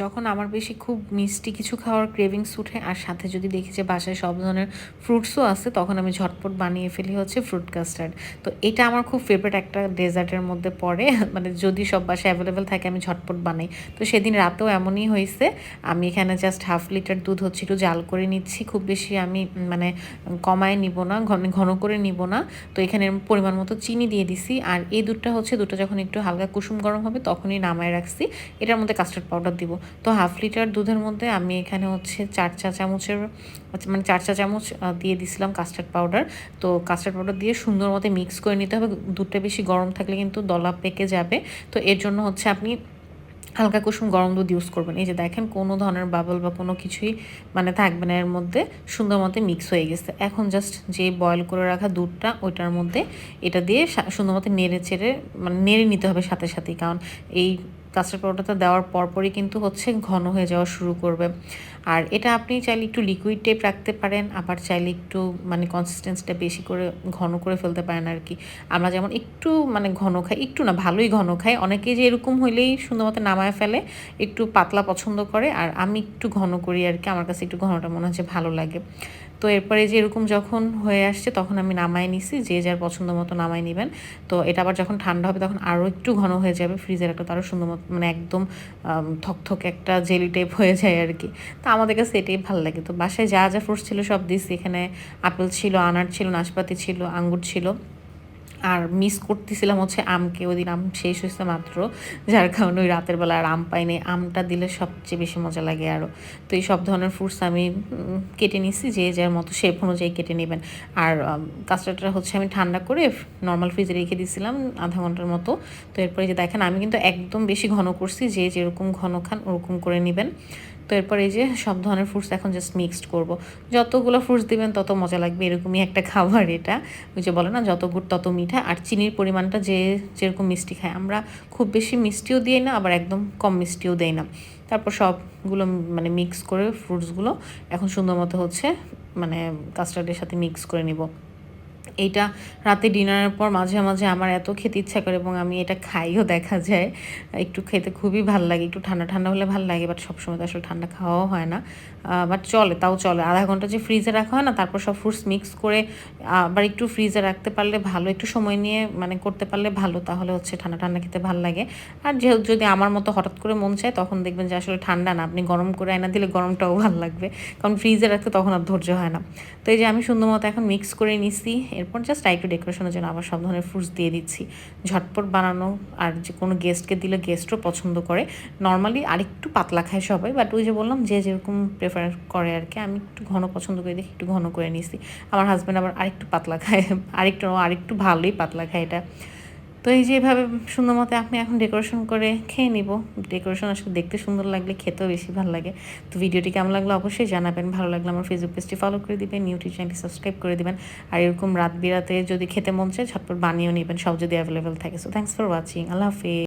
যখন আমার বেশি খুব মিষ্টি কিছু খাওয়ার ক্রেভিংস উঠে, আর সাথে যদি দেখি যে বাসায় সব ধরনের ফ্রুটসও আছে, তখন আমি ঝটপট বানিয়ে ফেলি হচ্ছে ফ্রুট কাস্টার্ড তো এটা আমার খুব ফেভারিট একটা ডেজার্টের মধ্যে পড়ে মানে যদি সব বাসায় অ্যাভেলেবেল থাকে আমি ঝটপট বানাই। তো সেদিন রাতেও এমনই হয়েছে আমি এখানে জাস্ট হাফ লিটার দুধ হচ্ছে একটু জাল করে নিচ্ছি, খুব বেশি আমি মানে কমায় নিব না, ঘন ঘন করে নিব না। তো এখানে পরিমাণ মতো চিনি দিয়ে দিছি, আর এই দুধটা হচ্ছে দুধটা যখন একটু হালকা কুসুম গরম হবে তখনই নামায় রাখছি। এটার মধ্যে কাস্টার্ড পাউডার দিব। তো হাফ লিটার দুধের মধ্যে আমি এখানে হচ্ছে চার চা চামচের মানে চার চা চামচ দিয়ে দিছিলাম কাস্টার্ড পাউডার তো কাস্টার্ড পাউডার দিয়ে সুন্দর মতো মিক্স করে নিতে হবে। দুধটা বেশি গরম থাকলে কিন্তু দলা পেকে যাবে। তো এর জন্য হচ্ছে আপনি হালকা কুসুম গরম দুধ ইউজ করবেন। এই যে দেখেন কোনো ধরনের বাবল বা কোনো কিছুই মানে থাকবে না এর মধ্যে। সুন্দর মতো মিক্স হয়ে গেছে। এখন জাস্ট যে বয়েল করে রাখা দুধটা, ওইটার মধ্যে এটা দিয়ে সুন্দর মতো নেড়ে চেড়ে মানে নেড়ে নিতে হবে সাথে সাথেই। কারণ এই কাস্টার্ড পাউডারটা দেওয়ার পরপরই কিন্তু হচ্ছে ঘন হয়ে যাওয়া শুরু করবে। আর এটা আপনি চাইলে একটু লিকুইড টাইপ রাখতে পারেন, আবার চাইলে একটু মানে কনসিস্টেন্সিটা বেশি করে ঘন করে ফেলতে পারেন আর কি আমরা যেমন একটু মানে ঘন খাই, একটু না, ভালোই ঘন খাই। অনেকেই যে এরকম হইলেই সুন্দর মতো নামায় ফেলে, একটু পাতলা পছন্দ করে, আর আমি একটু ঘন করি আর কি আমার কাছে একটু ঘনটা মনে হচ্ছে ভালো লাগে। তো এরপরে যে এরকম যখন হয়ে আসছে, তখন আমি নামায় নিছি, যে যার পছন্দ মতো নামায় নেবেন। তো এটা আবার যখন ঠান্ডা হবে, তখন আরও একটু ঘন হয়ে যাবে, ফ্রিজের একটা তারও সুন্দর মতো মানে একদম থকথক একটা জেলি টাইপ হয়ে যায় আর কি তো আমাদের কাছে এটাই ভালো লাগে। তো বাসায় যা যা ফ্রুটস ছিল সব দিচ্ছি এখানে আপেল ছিল, আনার ছিল, নাশপাতি ছিল, আঙ্গুর ছিল। আর মিস করতেছিলাম হচ্ছে আমকে, ওই দিন আম শেষ হয়েছে মাত্র, যার কারণে ওই রাতের বেলা আর আম পাইনি। আমটা দিলে সবচেয়ে বেশি মজা লাগে আরও তো এই সব ধরনের ফ্রুটস আমি কেটে নিছি, যে যার মতো শেপ অনুযায়ী কেটে নেবেন। আর কাস্টার্ডটা হচ্ছে আমি ঠান্ডা করে নর্মাল ফ্রিজে রেখে দিয়েছিলাম আধা ঘণ্টার মতো। তো এরপরে যে দেখেন, আমি কিন্তু একদম বেশি ঘন করছি, যে যেরকম ঘন খান ওরকম করে নেবেন। তো এরপর এই যে সব ধরনের ফ্রুটস এখন জাস্ট মিক্সড করব। যতগুলো ফ্রুটস দিবেন তত মজা লাগবে, এরকমই একটা খাবার এটা। ওই যে বলে না, যত গুড় তত মিঠা। আর চিনির পরিমাণটা যে যেরকম মিষ্টি খায়। আমরা খুব বেশি মিষ্টিও দিই না, আবার একদম কম মিষ্টিও দেই না। তারপর সবগুলো মানে মিক্স করে ফ্রুটসগুলো এখন সুন্দর মতো হচ্ছে মানে কাস্টার্ডের সাথে মিক্স করে নিব। এইটা রাতে ডিনারের পর মাঝে মাঝে আমার এত খেতে ইচ্ছা করে এবং আমি এটা খাইও দেখা যায়। একটু খেতে খুবই ভালো লাগে, একটু ঠান্ডা ঠান্ডা হলে ভালো লাগে বাট সবসময় তো আসলে ঠান্ডা খাওয়াও হয় না। বাট চলে, তাও চলে। আধা ঘণ্টা যে ফ্রিজে রাখা হয় না, তারপর সব ফ্রুটস মিক্স করে আবার একটু ফ্রিজে রাখতে পারলে ভালো, একটু সময় নিয়ে মানে করতে পারলে ভালো, তাহলে হচ্ছে ঠান্ডা ঠান্ডা খেতে ভালো লাগে। আর যেহেতু যদি আমার মতো হঠাৎ করে মন চায়, তখন দেখবেন যে আসলে ঠান্ডা না, আপনি গরম করে আয়না দিলে গরমটাও ভালো লাগবে। কারণ ফ্রিজে রাখতে তখন আর ধৈর্য হয় না। তো এই যে আমি সুন্দর মতো এখন মিক্স করে নিছি এরপর জাস্ট একটু ডেকোরেশনের জন্য আবার সব ধরনের ফ্রুটস দিয়ে দিচ্ছি। ঝটপট বানানো আর যে কোনো গেস্টকে দিলে গেস্টও পছন্দ করে। নর্মালি আরেকটু পাতলা খায় সবাই বাট ওই যে বললাম যে যেরকম প্রেফার করে আর কি, আমি একটু ঘন পছন্দ করে দেখি একটু ঘন করে নিয়েছি। আমার হাজব্যান্ড আবার আরেকটু পাতলা খায়, আরেকটু আরেকটু ভালোই পাতলা খায় এটা। তো এই যে এভাবে সুন্দর মতো আপনি এখন ডেকোরেশন করে খেয়ে নিব। ডেকোরেশন আসলে দেখতে সুন্দর লাগলে খেতেও বেশি ভালো লাগে। তো ভিডিওটি কেমন লাগল অবশ্যই জানাবেন। ভালো লাগলে আমার ফেসবুক পেজটি ফলো করে দিবেন ইউটিউব চ্যানেলটি সাবস্ক্রাইব করে দিবেন। আর এরকম রাত বিরাতে যদি খেতে মন চায়, ঝটপট বানিয়েও নেবেন। সব যদি অ্যাভেলেবেল থাকে। So thanks for watching Allah Hafiz.